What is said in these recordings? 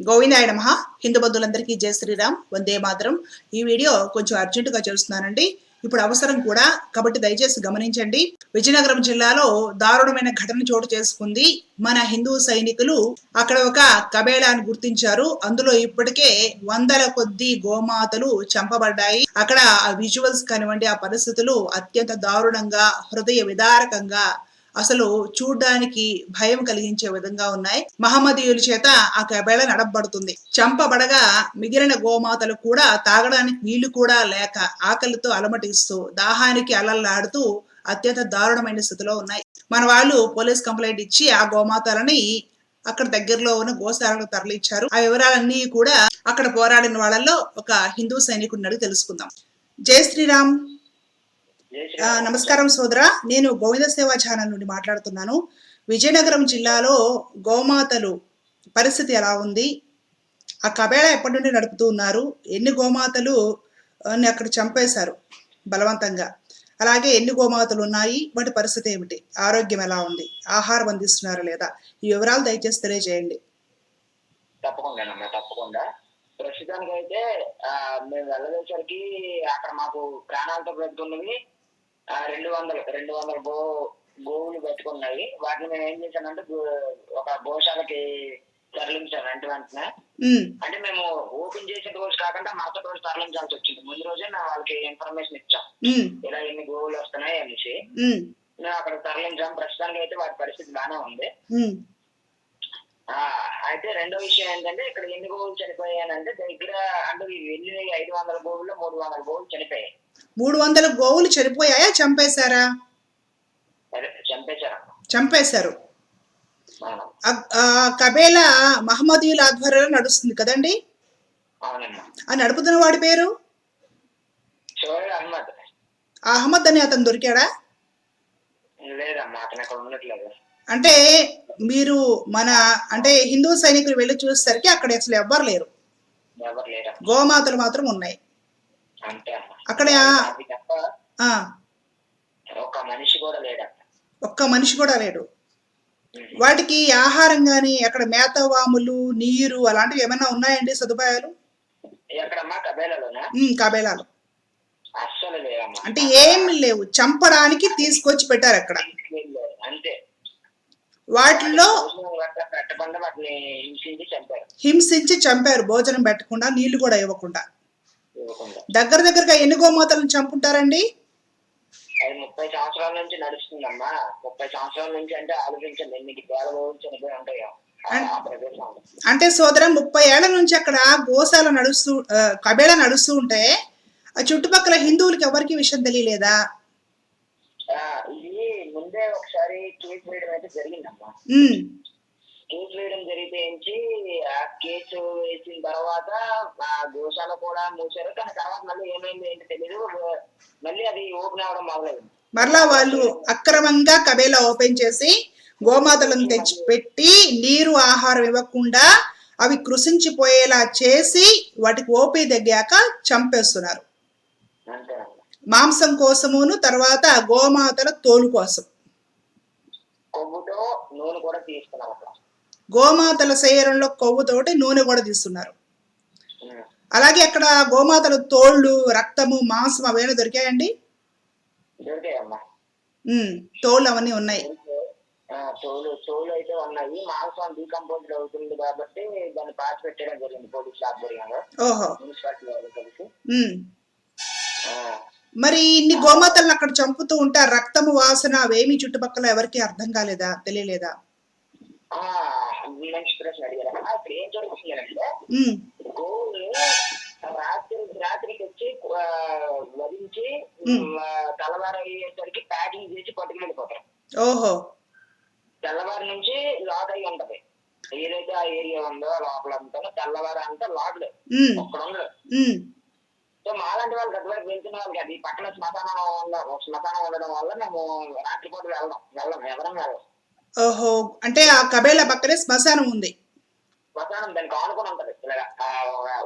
గోవిందాయ నమ. హిందూ బంధువులందరికీ జయ శ్రీరామ్. వందే మాత్రం. ఈ వీడియో కొంచెం అర్జెంటుగా చేస్తున్నానండి. ఇప్పుడు అవసరం కూడా కాబట్టి దయచేసి గమనించండి. విజయనగరం జిల్లాలో దారుణమైన ఘటన చోటు చేసుకుంది మన హిందూ సైనికులు. అక్కడ ఒక కబేళాన్ని గుర్తించారు. అందులో ఇప్పటికే వందల కొద్ది గోమాతలు చంపబడ్డాయి. అక్కడ ఆ విజువల్స్ కానివ్వండి ఆ పరిస్థితులు అత్యంత దారుణంగా హృదయ విదారకంగా అసలు చూడ్డానికి భయం కలిగించే విధంగా ఉన్నాయి. మహమ్మదీయుల చేత ఆ కబేళ నడబడుతుంది చంపబడగా మిగిలిన గోమాతలు కూడా తాగడానికి నీళ్ళు కూడా లేక ఆకలితో అలమటిస్తూ దాహానికి అలల్లాడుతూ అత్యంత దారుణమైన స్థితిలో ఉన్నాయి. మన వాళ్ళు పోలీస్ కంప్లైంట్ ఇచ్చి ఆ గోమాతలని అక్కడ దగ్గరలో ఉన్న గోశాలకు తరలించారు. ఆ వివరాలన్నీ కూడా అక్కడ పోరాడిన వాళ్ళల్లో ఒక హిందూ సైనికుడిని అడిగి తెలుసుకుందాం. జై శ్రీరామ్. నమస్కారం సోదర. నేను గోవింద సేవా ఛానల్ నుండి మాట్లాడుతున్నాను. విజయనగరం జిల్లాలో గోమాతలు పరిస్థితి ఎలా ఉంది? ఆ కబేళ ఎప్పటి నుండి నడుపుతూ ఉన్నారు? ఎన్ని గోమాతలు అక్కడ చంపేశారు బలవంతంగా. అలాగే ఎన్ని గోమాతలు ఉన్నాయి? వాటి పరిస్థితి ఏమిటి? ఆరోగ్యం ఎలా ఉంది? ఆహారం అందిస్తున్నారా లేదా? ఈ వివరాలు దయచేసి తెలియజేయండి. తప్పకుండానమ్మా తప్పకుండా. ప్రస్తుతానికి అయితే మేము వెళ్ళేసరికి అక్కడ మాకు ప్రాణాలతో బ్రతుకున్నవి ఆ, రెండు వందలు రెండు వందల గో గోవులు పెట్టుకున్నాయి. వాటిని మేము ఏం చేశానంటే ఒక గోశాలకి తరలించాను వెంట వెంటనే. అంటే మేము ఓపెన్ చేసిన రోజు కాకుండా మరుసటి రోజు తరలించాల్సి వచ్చింది. ముందు రోజే మేము వాళ్ళకి ఇన్ఫర్మేషన్ ఇచ్చాం. ఇలా ఎన్ని గోవులు వస్తున్నాయి అనేసి. మేము అక్కడ తరలించాం. ప్రస్తుతానికి అయితే వాటి పరిస్థితి బాగానే ఉంది. అయితే రెండో విషయం ఏంటంటే ఇక్కడ ఎన్ని గోవులు చనిపోయాయంటే దగ్గర అంటే వెళ్ళి ఐదు వందల గోవుల్లో మూడు వందల గోవులు చనిపోయాయి. మూడు వందల గోవులు చనిపోయాయా? చంపేశారా? చంపేశారు? కబేలా మహమ్మదీయుల ఆధ్వర్యంలో నడుస్తుంది కదండి? ఆ నడుపుతున్న వాడి పేరు? అహ్మద్. అని అతను దొరికాడా? అంటే మీరు మన అంటే హిందూ సైనికులు వెళ్ళి చూసేసరికి అక్కడ అసలు ఎవ్వరు లేరు. గోమాతలు మాత్రం ఉన్నాయి. అక్కడ అది తప్ప ఆ. ఒక మనిషి కూడా ఒక్క మనిషి కూడా లేడు. వాటికి ఆహారం గాని అక్కడ మేత వాములు నీరు అలాంటివి ఏమైనా ఉన్నాయండి సదుపాయాలు? కబేలాలు. అంటే ఏమి లేవు. చంపడానికి తీసుకొచ్చి పెట్టారు అక్కడ. వాటిని హింసించి చంపారు. భోజనం పెట్టకుండా నీళ్ళు కూడా ఇవ్వకుండా. దగ్గర దగ్గరగా ఎన్ని గోమాతలను చంపుంటారండి? అది ముప్పై సంవత్సరాల నుంచి నడుస్తుందమ్మా. ముప్పై సంవత్సరాల నుంచి అంటే ఆలోచించండి ఎన్ని వేల రోజులు చనిపోయి ఉంటాయో అంటే సోదరం ముప్పై ఏళ్ళ నుంచి అక్కడ గోశాల నడుస్తూ కబేళ నడుస్తూ ఉంటే ఆ చుట్టుపక్కల హిందువులకి ఎవరికి విషయం తెలియలేదా? ఇది ముందే ఒకసారి కేసు వేయడం అయితే జరిగిందమ్మా. ఉమ్, కేసు వేయడం జరిగితే ఏంచి ఆ కేసు వేసిన తర్వాత ఆ గోశాల కూడా మూసారు కానీ తర్వాత మళ్ళీ ఏమైంది ఏంటి తెలియదు మళ్ళీ అది ఓపెన్ అవ్వడం మొదలైంది. మరలా వాళ్ళు అక్రమంగా కబేళ ఓపెన్ చేసి గోమాతలను తెచ్చి పెట్టి నీరు ఆహారం ఇవ్వకుండా అవి కృషించిపోయేలా చేసి వాటికి ఓపి దగ్గాక చంపేస్తున్నారు. మాంసం కోసమును తర్వాత గోమాతల తోలు కోసం. కొవ్వుతో నూనె కూడా తీసుకున్నాం అక్కడ. గోమాతల శరీరంలో కొవ్వుతోటి నూనె కూడా తీస్తున్నారు. అలాగే అక్కడ గోమాతల తోళ్ళు రక్తము మాంసం అవేనా దొరికాయండి? తోళ్ళు అవన్నీ ఉన్నాయి. తోలు తోలు అయితే ఉన్నాయి. మాంసం డీకంపోజ్ అవుతుంది కాబట్టి దాన్ని పాతి పెట్టడం జరిగింది పోలీసుల ఆధ్వర్యంలో ఓహో. మున్సిపాలిటీ వాళ్ళు కలిసి. ఉమ్. ఆ, మరి ఇన్ని గోమాతలను అక్కడ చంపుతూ ఉంటే రక్తము వాసన అవేమి చుట్టుపక్కల ఎవరికి అర్థం కాలేదా? తెలియలేదా? మంచి ప్రశ్న అడిగారు. ఇప్పుడు ఏం ఉమ్, గోవుని రాత్రి రాత్రికి వచ్చి ఆ, తెల్లవారు అయ్యేసరికి ప్యాకింగ్ చేసి పట్టుకెళ్ళిపోతారు ఓహో. తెల్లవారి నుంచి లాక్ అయి ఉంటది. ఏదైతే ఆ ఏరియా ఉందో లోపల అంతా తెల్లవారు అంతా లాక్డ్ ఒక్కడ ఉండదు సో మాలాంటి వాళ్ళు అటువైపు వెళ్తున్న వాళ్ళకి అది పక్కన శ్మశానం ఉండ శ్మశానం ఉండడం వల్ల మేము రాత్రిపూట వెళ్ళడం వెళ్ళం. ఎవరం వెళ్ళం. ఓహో అంటే ఆ కబేళ పక్కనే శ్మశానం ఉంది. శ్మశానం దానికి ఆనుకొని ఉంటది ఇలాగా ఆ,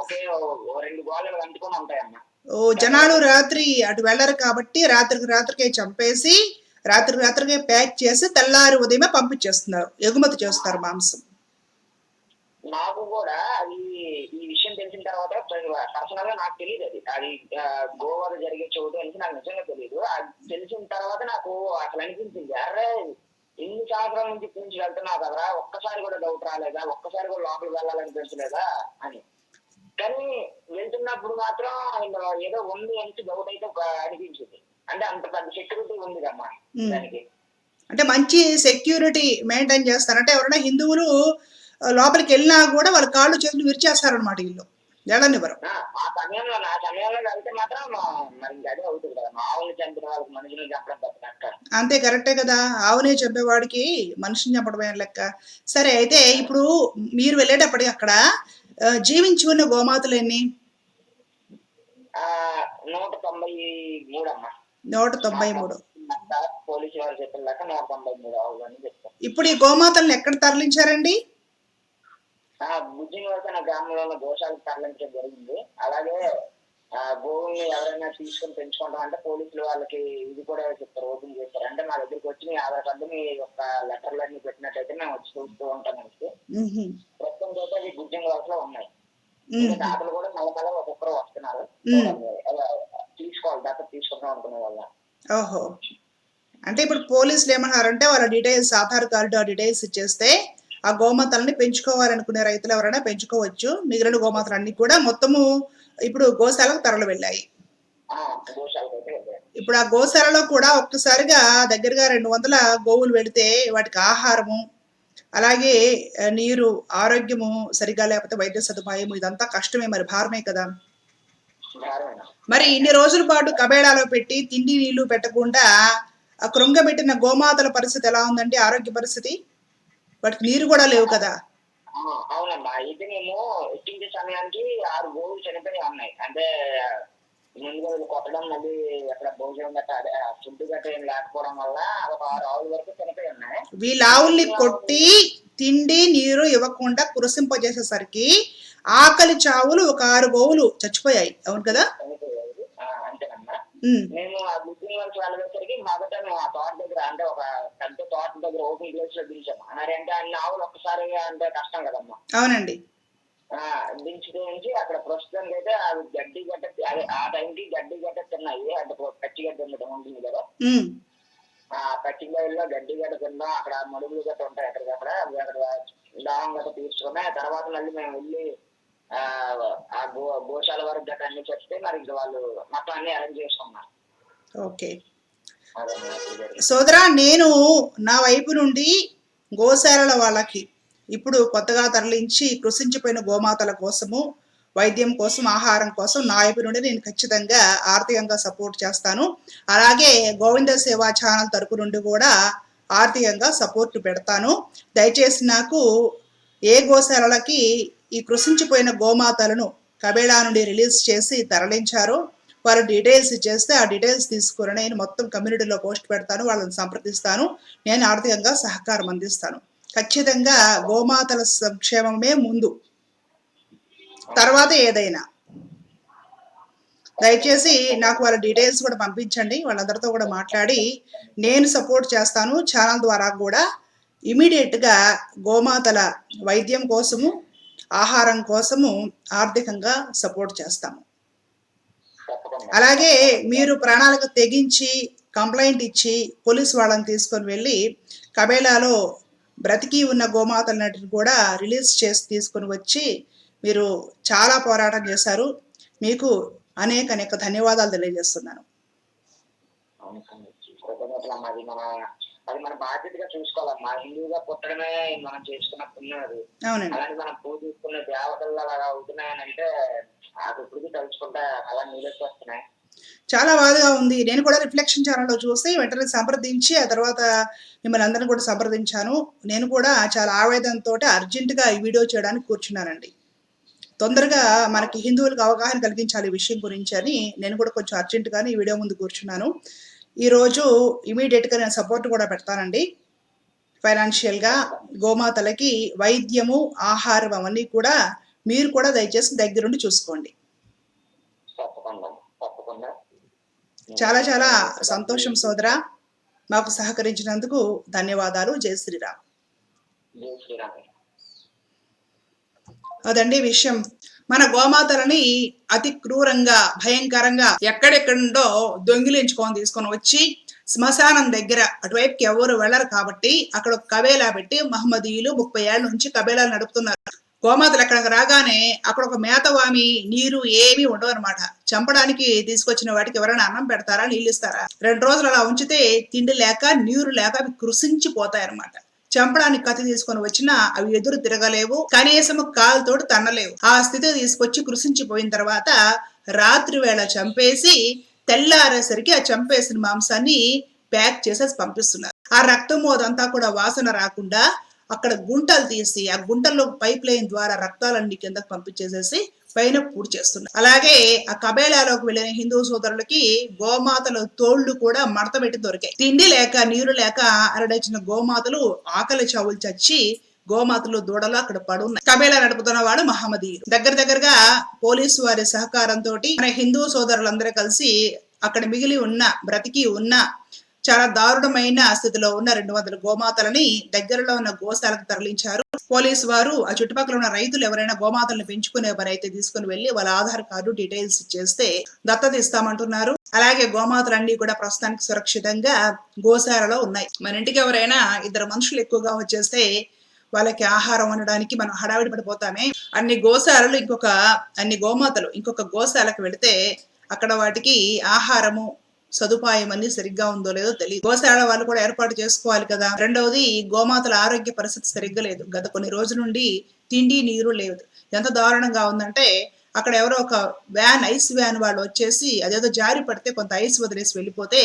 ఒకే ఓ రెండు గోళలు అంటుకొని ఓ జనాలు రాత్రి అటు వెళ్ళరు కాబట్టి రాత్రికి రాత్రికే చంపేసి రాత్రి రాత్రికే ప్యాక్ చేసి తెల్లారి ఉదయమే పంపించేస్తున్నారు ఎగుమతి చేస్తారు మాంసం. నాకు కూడా అది ఈ విషయం తెలిసిన తర్వాత పర్సనల్గా నాకు తెలియదు అది. అది గోవాలో జరిగే చోటు అని నాకు నిజంగా తెలియదు అది తెలిసిన తర్వాత నాకు అసలు అనిపించింది అరే ఇన్ని సంవత్సరాల నుంచి నుంచి వెళ్తున్నావు కదరా? ఒక్కసారి కూడా డౌట్ రాలేదా? ఒక్కసారి కూడా లోపలికి వెళ్ళాలనిపించలేదా అని. కానీ వెళ్తున్నప్పుడు మాత్రం ఏదో ఉంది అని డౌట్ అయితే అనిపించింది. అంటే అంత పెద్ద సెక్యూరిటీ ఉంది ఉమ్. దానికి. అంటే మంచి సెక్యూరిటీ మెయింటైన్ చేస్తారు. అంటే ఎవరైనా హిందువులు లోపలికి వెళ్ళినా కూడా వాళ్ళ కాళ్ళు చేతులు విరిచేస్తారనమాట వీళ్ళు. ఆ ఆ సమయంలో నా సమయంలో వెళ్తే మాత్రం మా- మరి అదే అవుతుంది కదా. మామూలు చంపిన వాళ్ళకి మనుషులు చంపడం తప్ప అంతే కరెక్టే కదా. ఆవునే చెప్పేవాడికి మనిషిని చంపడమే లెక్క. సరే అయితే ఇప్పుడు మీరు వెళ్ళేటప్పటికి అక్కడ జీవించి ఉన్న గోమాతలు ఎన్ని? నూట తొంభై మూడు అమ్మా. నూట తొంభై మూడు. పోలీసు వారు చెప్పిన లెక్క నూట తొంభై మూడు ఆవులు అని చెప్తారు. ఇప్పుడు ఈ గోమాతలను ఎక్కడ తరలించారండి? ఆ బుజ్జిని వలస గ్రామంలో ఉన్న గోశాలకు తరలించడం జరిగింది. అలాగే ఆ గోవుల్ని ఎవరైనా తీసుకొని పెంచుకుంటాం అంటే పోలీసులు వాళ్ళకి ఇది కూడా చెప్తారు ఓపెన్ చేస్తారు. అంటే మా దగ్గరికి వచ్చి మీ ఆధార్ కార్డు మీ యొక్క లెటర్లు అన్ని పెట్టినట్టయితే మేము వచ్చి చూస్తూ ఉంటాం మనకి ఉహుం, ప్రస్తుతం అయితే అవి గుజ్జింగ్ వలసలో ఉన్నాయి తాతలు కూడా నెల నెల ఒక్కొక్కరు వస్తున్నారు. తీసుకోవాలి దత్త తీసుకుందాం అనుకునే వాళ్ళ. ఓహో. అంటే ఇప్పుడు పోలీసులు ఏమన్నారంటే వాళ్ళ డీటెయిల్స్ ఆధార్ కార్డు ఆ డీటెయిల్స్ ఇచ్చేస్తే ఆ గోమాతలని పెంచుకోవాలనుకునే రైతులు ఎవరైనా పెంచుకోవచ్చు. మిగిలిన గోమాతలు అన్ని కూడా మొత్తము ఇప్పుడు గోశాలకు తరలి వెళ్ళాయి. ఇప్పుడు ఆ గోశాలలో కూడా ఒక్కసారిగా దగ్గరగా రెండు వందల గోవులు వెళితే వాటికి ఆహారము అలాగే నీరు ఆరోగ్యము సరిగా లేకపోతే వైద్య సదుపాయము ఇదంతా కష్టమే మరి భారమే కదా? మరి ఇన్ని రోజుల పాటు కబేళాలో పెట్టి తిండి నీళ్ళు పెట్టకుండా ఆ కృంగబెట్టిన గోమాతల పరిస్థితి ఎలా ఉందండి? ఆరోగ్య పరిస్థితి? వాటికి నీరు కూడా లేవు కదా. అవునమ్మా. ఇది మేము ఎక్కించే సమయానికి ఆరు గోవులు చనిపోయి ఉన్నాయి అంటే ముందుగా వీళ్ళు కొట్టడం మళ్ళీ అక్కడ భోజనం గట్ట ఫుడ్ గట్ట ఏం లేకపోవడం వల్ల ఒక ఆరు ఆవుల వరకు చనిపోయి ఉన్నాయి. వీళ్ళ ఆవుల్ని కొట్టి తిండి నీరు ఇవ్వకుండా కురసింపజేసేసరికి ఆకలి చావులు ఒక ఆరు గోవులు చచ్చిపోయాయి. అవును కదా చనిపోయాయి ఆ, అంతేనమ్మా ఉమ్, మేము ఆ బుకింగ్ వర్క్ వెళ్ళేసరికి మొదట మేము ఆ తోట దగ్గర అంటే ఒక పెద్ద తోట దగ్గర ఓపెన్ ప్లేస్లో దించాము మరి అంటే అన్ని ఆవులు ఒక్కసారిగా అంటే కష్టం కదమ్మా. అవునండి. ఆ దించుతూ నుంచి అక్కడ ప్రస్తుతానికి అయితే అవి గడ్డి గడ్డ అదే ఆ టైంకి గడ్డి గడ్డ తిన్నాయి. అంటే పచ్చి గడ్డ ఉండటం ఉంటుంది కదా. ఆ పచ్చి బయలులో గడ్డి గడ్డ తిన్నాం అక్కడ మడుగులు గట్ట ఉంటాయి అక్కడికక్కడ. అవి అక్కడ దావం గట్ట తీసుకున్నాయి ఆ తర్వాత మళ్ళీ మేము వెళ్ళి ఆ గో గోశాల వరకు గట్ట అన్ని చెప్తే మరి ఇంకా వాళ్ళు మొత్తం అన్ని అరేంజ్ చేసుకున్నారు. ఓకే. సోదరా నేను నా వైపు నుండి గోశాలల వాళ్ళకి ఇప్పుడు కొత్తగా తరలించి కృషించిపోయిన గోమాతల కోసము వైద్యం కోసం ఆహారం కోసం నా వైపు నుండి నేను ఖచ్చితంగా ఆర్థికంగా సపోర్ట్ చేస్తాను. అలాగే గోవింద సేవా ఛానల్ తరపు నుండి కూడా ఆర్థికంగా సపోర్ట్ పెడతాను. దయచేసి నాకు ఏ గోశాలలకి ఈ కృషించిపోయిన గోమాతలను కబేళా నుండి రిలీజ్ చేసి తరలించారో. వారి డీటెయిల్స్ ఇచ్చేస్తే ఆ డీటెయిల్స్ తీసుకుని నేను మొత్తం కమ్యూనిటీలో పోస్ట్ పెడతాను వాళ్ళని సంప్రదిస్తాను నేను ఆర్థికంగా సహకారం అందిస్తాను. ఖచ్చితంగా గోమాతల సంక్షేమమే ముందు. తర్వాత ఏదైనా దయచేసి నాకు వాళ్ళ డీటెయిల్స్ కూడా పంపించండి వాళ్ళందరితో కూడా మాట్లాడి నేను సపోర్ట్ చేస్తాను. ఛానల్ ద్వారా కూడా ఇమీడియట్గా గోమాతల వైద్యం కోసము ఆహారం కోసము ఆర్థికంగా సపోర్ట్ చేస్తాము. అలాగే మీరు ప్రాణాలకు తెగించి కంప్లైంట్ ఇచ్చి పోలీస్ వాళ్ళని తీసుకొని వెళ్ళి కబేళాలో బ్రతికి ఉన్న గోమాతలన్నిటిని కూడా రిలీజ్ చేసి తీసుకొని వచ్చి మీరు చాలా పోరాటం చేశారు. మీకు అనేక అనేక ధన్యవాదాలు తెలియజేస్తున్నాను. అది మన బాధ్యతగా చూసుకోవాలమ్మా హిందువుగా పుట్టడమే మనం చేసుకున్న పుణ్యం అలాంటి మనం పూజిస్తున్న దేవతలు అలాగా అవుతున్నాయని అంటే నాకు ఇప్పటికీ తలుచుకుంటే అలా నీళ్ళకి వస్తున్నాయి. చాలా బాధగా ఉంది. నేను కూడా రిఫ్లెక్షన్ ఛానల్లో చూసి వెంటనే సంప్రదించి ఆ తర్వాత మిమ్మల్ని అందరిని కూడా సంప్రదించాను. నేను కూడా చాలా ఆవేదనతో అర్జెంటుగా ఈ వీడియో చేయడానికి కూర్చున్నానండి. తొందరగా మనకి హిందువులకు అవగాహన కలిగించాలి ఈ విషయం గురించి అని నేను కూడా కొంచెం అర్జెంటుగానే ఈ వీడియో ముందు కూర్చున్నాను. ఈరోజు ఇమీడియట్గా నేను సపోర్ట్ కూడా పెడతానండి. ఫైనాన్షియల్గా గోమాతలకి వైద్యము ఆహారం అవన్నీ కూడా మీరు కూడా దయచేసి దగ్గరుండి చూసుకోండి. చాలా చాలా సంతోషం సోదరా. మాకు సహకరించినందుకు ధన్యవాదాలు. జై శ్రీరామ్. అదండి విషయం. మన గోమాతలని అతి క్రూరంగా భయంకరంగా ఎక్కడెక్కడుండో దొంగిలించుకొని తీసుకొని వచ్చి శ్మశానం దగ్గర అటువైపుకి ఎవరు వెళ్ళరు కాబట్టి అక్కడ ఒక కబేలా పెట్టి మహమ్మదీయులు ముప్పై ఏళ్ళ నుంచి కబేలాలు నడుపుతున్నారు. గోమాతలు ఎక్కడికి రాగానే అక్కడ ఒక మేతవామి నీరు ఏమీ ఉండవు అనమాట చంపడానికి తీసుకొచ్చిన వాటికి ఎవరైనా అన్నం పెడతారా నీళ్ళు ఇస్తారా? రెండు రోజులు అలా ఉంచితే తిండి లేక నీరు లేక అవి కృషించిపోతాయి అనమాట చంపడానికి కత్తి తీసుకొని వచ్చినా అవి ఎదురు తిరగలేవు. కనీసం కాలుతోటి తన్నలేవు. ఆ స్థితికి తీసుకొచ్చి కృషించిపోయిన తర్వాత రాత్రి వేళ చంపేసి తెల్లారేసరికి ఆ చంపేసిన మాంసాన్ని ప్యాక్ చేసేసి పంపిస్తున్నారు. ఆ రక్తం అదంతా కూడా వాసన రాకుండా అక్కడ గుంటలు తీసి ఆ గుంటల్లో పైప్ లైన్ ద్వారా రక్తాలన్నీ కిందకు పంపించేసేసి పైన పూడి చేస్తున్నారు అలాగే ఆ కబేళాలోకి వెళ్ళిన హిందూ సోదరులకి గోమాతల తోళ్ళు కూడా మడత పెట్టి దొరికాయి. తిండి లేక నీరు లేక అరడచిన గోమాతలు ఆకలి చావులు చచ్చి గోమాతలు దూడలు అక్కడ పడున్నాయి. కబేలా నడుపుతున్న వాడు మహమ్మదీయుడు. దగ్గర దగ్గరగా పోలీసు వారి సహకారంతో మన హిందూ సోదరులందరూ కలిసి అక్కడ మిగిలి ఉన్న బ్రతికి ఉన్న చాలా దారుణమైన స్థితిలో ఉన్న రెండు వందల గోమాతలని దగ్గరలో ఉన్న గోశాలకు తరలించారు. పోలీసు వారు ఆ చుట్టుపక్కల ఉన్న రైతులు ఎవరైనా గోమాతలను పెంచుకునే వారైతే తీసుకుని వెళ్ళి వాళ్ళ ఆధార్ కార్డు డీటెయిల్స్ ఇచ్చేస్తే దత్తత ఇస్తామంటున్నారు అలాగే గోమాతలన్నీ కూడా ప్రస్తుతానికి సురక్షితంగా గోశాలలో ఉన్నాయి. మన ఇంటికి ఎవరైనా ఇద్దరు మనుషులు ఎక్కువగా వచ్చేస్తే వాళ్ళకి ఆహారం వండడానికి మనం హడావిడి పడిపోతామే. అన్ని గోశాలలు ఇంకొక అన్ని గోమాతలు ఇంకొక గోశాలకు వెళితే అక్కడ వాటికి ఆహారము సదుపాయం అన్ని సరిగ్గా ఉందో లేదో తెలియదు గోశాల వాళ్ళు కూడా ఏర్పాటు చేసుకోవాలి కదా. రెండవది గోమాతల ఆరోగ్య పరిస్థితి సరిగ్గా లేదు. గత కొన్ని రోజుల నుండి తిండి నీరు లేదు. ఎంత దారుణంగా ఉందంటే అక్కడ ఎవరో ఒక వ్యాన్ ఐస్ వ్యాన్ వాళ్ళు వచ్చేసి అదేదో జారి పడితే కొంత ఐస్ వదిలేసి వెళ్ళిపోతే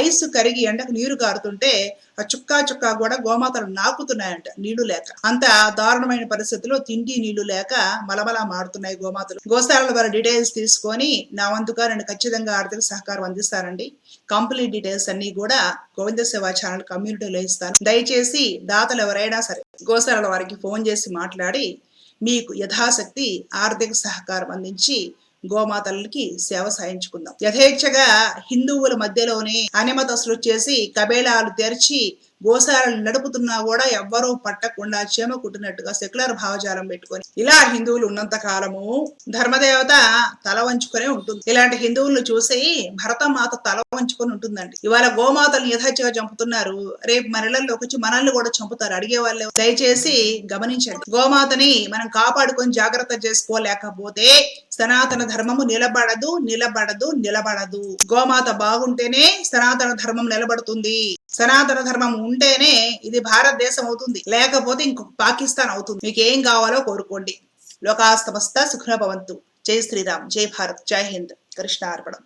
ఐస్ కరిగి ఎండకు నీరు కారుతుంటే ఆ చుక్కా చుక్కా కూడా గోమాతలు నాకుతున్నాయంట నీళ్ళు లేక. అంత దారుణమైన పరిస్థితిలో తిండి నీళ్ళు లేక మలమలా మారుతున్నాయి గోమాతలు. గోశాలల వారి డీటెయిల్స్ తీసుకొని నా వంతుగా నేను ఖచ్చితంగా ఆర్థిక సహకారం అందిస్తానండి. కంప్లీట్ డీటెయిల్స్ అన్ని కూడా గోవింద సేవా ఛానల్ కమ్యూనిటీలో ఇస్తాను. దయచేసి దాతలు ఎవరైనా సరే గోశాలల వారికి ఫోన్ చేసి మాట్లాడి మీకు యథాశక్తి ఆర్థిక సహకారం అందించి గోమాతలకి సేవ సాయించుకుందాం యథేచ్ఛగా హిందువుల మధ్యలోనే అనిమతసులు చేసి కబేళాలు తెరిచి గోశాలను నడుపుతున్నా కూడా ఎవ్వరూ పట్టకుండా చేమ కుట్టినట్టుగా సెక్యులర్ భావజాలం పెట్టుకొని ఇలా హిందువులు ఉన్నంత కాలము ధర్మదేవత తల వంచుకొని ఉంటుంది. ఇలాంటి హిందువులను చూసి భరతమాత తల వంచుకొని ఉంటుందండి. ఇవాళ గోమాతలను యథాచిగా చంపుతున్నారు. రేపు మనలలోకి వచ్చి మనల్ని కూడా చంపుతారు. అడిగే వాళ్ళు దయచేసి గమనించండి. గోమాతని మనం కాపాడుకొని జాగ్రత్త చేసుకోలేకపోతే సనాతన ధర్మము నిలబడదు నిలబడదు నిలబడదు. గోమాత బాగుంటేనే సనాతన ధర్మం నిలబడుతుంది. సనాతన ధర్మం ఉంటేనే ఇది భారతదేశం అవుతుంది. లేకపోతే ఇంకొక పాకిస్తాన్ అవుతుంది. మీకు ఏం కావాలో కోరుకోండి. లోకాస్తమస్త సుఖభవంతు జై శ్రీరామ్. జై భారత్. జై హింద్. కృష్ణ అర్పణం.